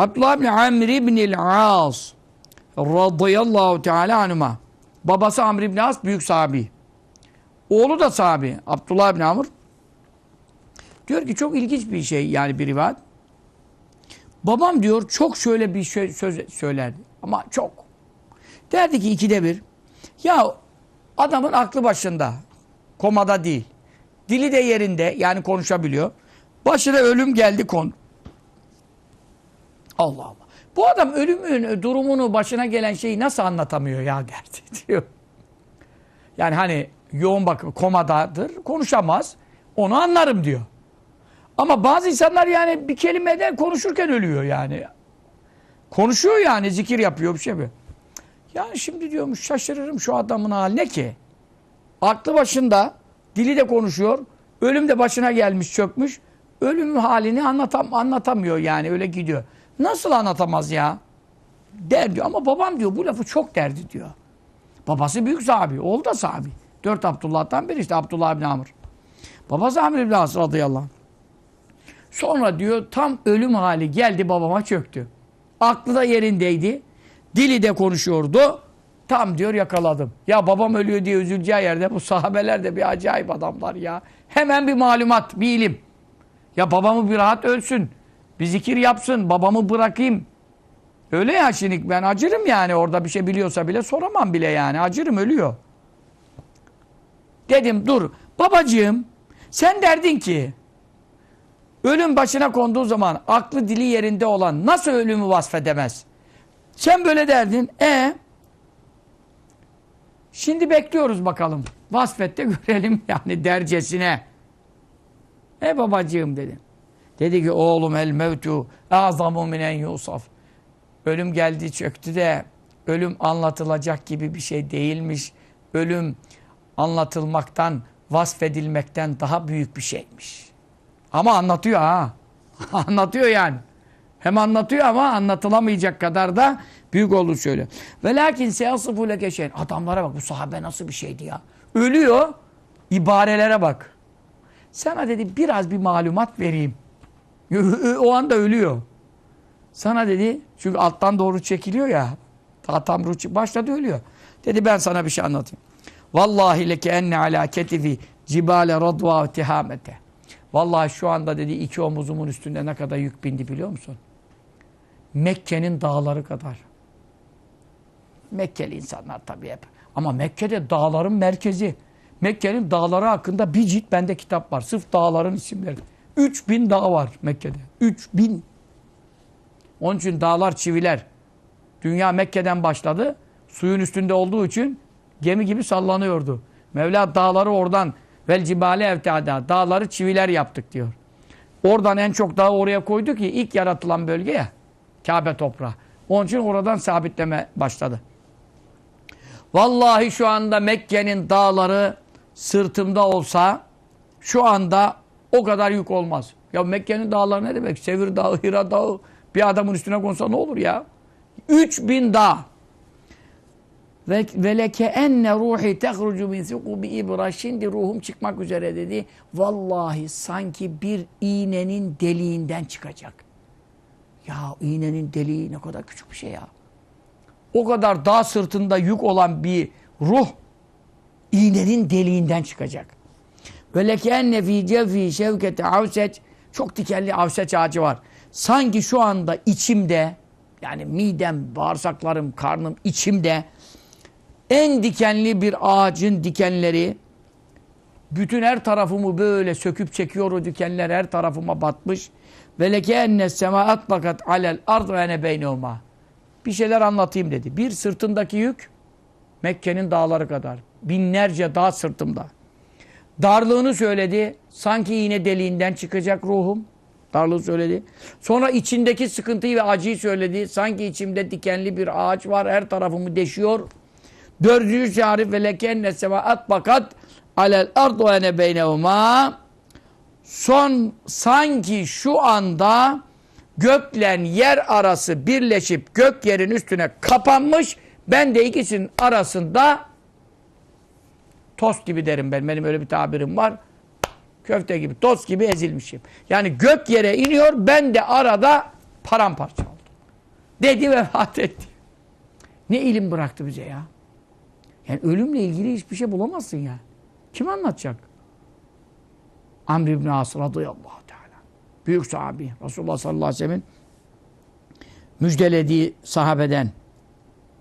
Abdullah bin Amr ibn As radıyallahu teala anhuma. Babası Amr ibn As büyük sahabi. Oğlu da sahabi. Abdullah bin Amr. Diyor ki çok ilginç bir şey yani bir rivayet. Babam diyor çok şöyle bir şey, söz söylerdi. Ama çok. Derdi ki ikide bir. Ya adamın aklı başında. Komada değil. Dili de yerinde yani konuşabiliyor. Başına ölüm geldi kon. Allah Allah. Bu adam ölümün durumunu başına gelen şeyi nasıl anlatamıyor ya derdi diyor. Yani hani yoğun bak komadadır konuşamaz. Onu anlarım diyor. Ama bazı insanlar yani bir kelimeden konuşurken ölüyor yani. Konuşuyor yani zikir yapıyor bir şey yapıyor. Yani şimdi diyormuş şaşırırım şu adamın haline ki. Aklı başında, dili de konuşuyor. Ölüm de başına gelmiş çökmüş. Ölüm halini anlatam anlatamıyor yani öyle gidiyor. Nasıl anlatamaz ya? Der diyor ama babam diyor bu lafı çok derdi diyor. Babası büyük sahabi, oğlu da sahabi. Dört Abdullah'tan biri işte Abdullah bin Amr. Babası Amr bin As radıyallahu anh. Sonra diyor tam ölüm hali geldi babama çöktü. Aklı da yerindeydi. Dili de konuşuyordu. Tam diyor yakaladım. Ya babam ölüyor diye üzüleceği yerde bu sahabeler de bir acayip adamlar ya. Hemen bir malumat, bir ilim. Ya babamı bir rahat ölsün. Bir zikir yapsın. Babamı bırakayım. Öyle ya şimdi ben acırım yani orada bir şey biliyorsa bile soramam bile yani. Acırım ölüyor. Dedim dur babacığım sen derdin ki ölüm başına konduğu zaman aklı dili yerinde olan nasıl ölümü vasfedemez? Sen böyle derdin. E Şimdi bekliyoruz bakalım. Vasfette görelim yani dercesine. E babacığım dedim. Dedi ki oğlum el mevtu azamu minen yusaf. Ölüm geldi çöktü de ölüm anlatılacak gibi bir şey değilmiş. Ölüm anlatılmaktan, vasfedilmekten daha büyük bir şeymiş. Ama anlatıyor ha. anlatıyor yani. Hem anlatıyor ama anlatılamayacak kadar da büyük olur şöyle. Ve lakin seyasıfu leke şeyin. Adamlara bak bu sahabe nasıl bir şeydi ya. Ölüyor. ibarelere bak. Sana dedi biraz bir malumat vereyim. O anda ölüyor. Sana dedi çünkü alttan doğru çekiliyor ya. Ta tam ruh başladı ölüyor. Dedi ben sana bir şey anlatayım. Vallahi leke enne ala ketifi cibale radva tihamete. Vallahi şu anda dedi iki omuzumun üstünde ne kadar yük bindi biliyor musun? Mekke'nin dağları kadar. Mekkeli insanlar tabii hep. Ama Mekke'de dağların merkezi. Mekke'nin dağları hakkında bir cilt bende kitap var. Sırf dağların isimleri. 3000 dağ var Mekke'de. 3000. Onun için dağlar çiviler. Dünya Mekke'den başladı. Suyun üstünde olduğu için gemi gibi sallanıyordu. Mevla dağları oradan vel cibale evtada dağları çiviler yaptık diyor. Oradan en çok dağı oraya koydu ki ilk yaratılan bölge ya. Kabe toprağı. Onun için oradan sabitleme başladı. Vallahi şu anda Mekke'nin dağları sırtımda olsa şu anda o kadar yük olmaz. Ya Mekke'nin dağları ne demek? Sevir Dağı, Hira Dağı bir adamın üstüne konsa ne olur ya? 3000 dağ. Ve veleke enne ruhi tehrucu min thuqubi ibra. Şimdi ruhum çıkmak üzere dedi. Vallahi sanki bir iğnenin deliğinden çıkacak. Ya iğnenin deliği ne kadar küçük bir şey ya. O kadar dağ sırtında yük olan bir ruh iğnenin deliğinden çıkacak. Ve leke enne fi cevfi şevketi avseç çok dikenli avseç ağacı var. Sanki şu anda içimde yani midem, bağırsaklarım, karnım içimde en dikenli bir ağacın dikenleri bütün her tarafımı böyle söküp çekiyor o dikenler her tarafıma batmış. Ve leke enne semaat bakat alel ard ve ene beynehuma. Bir şeyler anlatayım dedi. Bir sırtındaki yük Mekke'nin dağları kadar. Binlerce dağ sırtımda. Darlığını söyledi. Sanki yine deliğinden çıkacak ruhum. Darlığı söyledi. Sonra içindeki sıkıntıyı ve acıyı söyledi. Sanki içimde dikenli bir ağaç var. Her tarafımı deşiyor. Dördüncü şarif ve lekenne semaat bakat alel ardu ene beynehuma son sanki şu anda göklen yer arası birleşip gök yerin üstüne kapanmış ben de ikisinin arasında tost gibi derim ben benim öyle bir tabirim var köfte gibi tost gibi ezilmişim yani gök yere iniyor ben de arada paramparça oldum Dedi vefat etti. Ne ilim bıraktı bize ya. Yani ölümle ilgili hiçbir şey bulamazsın ya. Kim anlatacak? Amr ibn As radıyallahu teala. Büyük sahabi. Resulullah sallallahu aleyhi ve sellem'in müjdelediği sahabeden